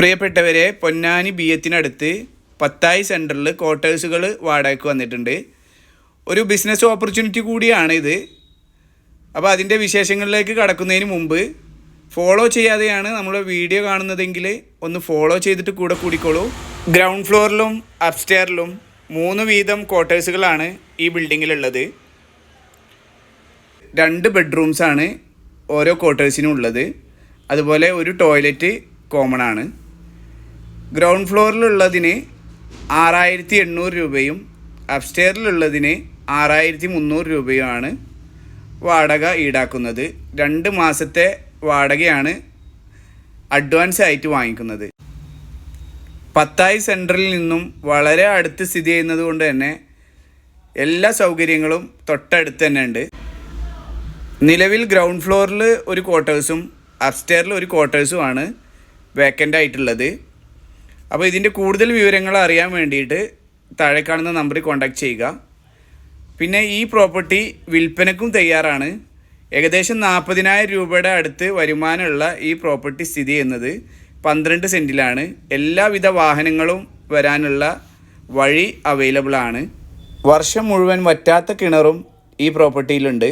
പ്രിയപ്പെട്ടവരെ പൊന്നാനി ബിയത്തിനടുത്ത് പത്തായി സെന്ററിൽ ക്വാർട്ടേഴ്സുകൾ വാടകയ്ക്ക് വന്നിട്ടുണ്ട്. ഒരു ബിസിനസ് ഓപ്പർച്യൂണിറ്റി കൂടിയാണ് ഇത്. അപ്പോൾ അതിന്റെ വിശേഷങ്ങളിലേക്ക് കടക്കുന്നതിന് മുമ്പ് ഫോളോ ചെയ്യാതെയാണ് നമ്മൾ വീഡിയോ കാണുന്നതെങ്കിൽ ഒന്ന് ഫോളോ ചെയ്തിട്ട് കൂടെ കൂടിക്കോളൂ. ഗ്രൗണ്ട് ഫ്ലോറിലും അപ്സ്റ്റെയറിലും മൂന്ന് വീതം ക്വാർട്ടേഴ്സുകളാണ് ഈ ബിൽഡിങ്ങിലുള്ളത്. രണ്ട് ബെഡ്റൂംസാണ് ഓരോ ക്വാർട്ടേഴ്സിനും ഉള്ളത്. അതുപോലെ ഒരു ടോയ്ലറ്റ് കോമൺ ആണ് ഗ്രൗണ്ട് ഫ്ലോറിലുള്ളതിന് ആറായിരത്തി എണ്ണൂറ് രൂപയും അപ്സ്റ്റെയറിലുള്ളതിന് ആറായിരത്തി മുന്നൂറ് രൂപയുമാണ് വാടക ഈടാക്കുന്നത്. രണ്ട് മാസത്തെ വാടകയാണ് അഡ്വാൻസ് ആയിട്ട് വാങ്ങിക്കുന്നത്. പത്തായി സെന്ററിൽ നിന്നും വളരെ അടുത്ത് സ്ഥിതി ചെയ്യുന്നത് കൊണ്ട് തന്നെ എല്ലാ സൗകര്യങ്ങളും തൊട്ടടുത്ത് തന്നെ ഉണ്ട്. നിലവിൽ ഗ്രൗണ്ട് ഫ്ലോറിൽ ഒരു ക്വാർട്ടേഴ്സും അപ്സ്റ്റെയറിൽ ഒരു ക്വാർട്ടേഴ്സുമാണ് വേക്കന്റ് ആയിട്ടുള്ളത്. അപ്പോൾ ഇതിന്റെ കൂടുതൽ വിവരങ്ങൾ അറിയാൻ വേണ്ടിയിട്ട് താഴെ കാണുന്ന നമ്പറിൽ കോൺടാക്ട് ചെയ്യുക. പിന്നെ ഈ പ്രോപ്പർട്ടി വിൽപ്പനക്കും തയ്യാറാണ്. ഏകദേശം നാൽപ്പതിനായിരം രൂപയുടെ അടുത്ത് വരുമാനമുള്ള ഈ പ്രോപ്പർട്ടി സ്ഥിതി ചെയ്യുന്നത് പന്ത്രണ്ട് സെന്റിലാണ് എല്ലാവിധ വാഹനങ്ങളും വരാനുള്ള വഴി അവൈലബിൾ ആണ്. വർഷം മുഴുവൻ വറ്റാത്ത കിണറും ഈ പ്രോപ്പർട്ടിയിലുണ്ട്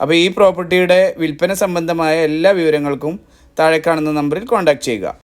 അപ്പോൾ ഈ പ്രോപ്പർട്ടിയുടെ വിൽപ്പന സംബന്ധമായ എല്ലാ വിവരങ്ങൾക്കും താഴെ കാണുന്ന നമ്പറിൽ കോൺടാക്ട് ചെയ്യുക.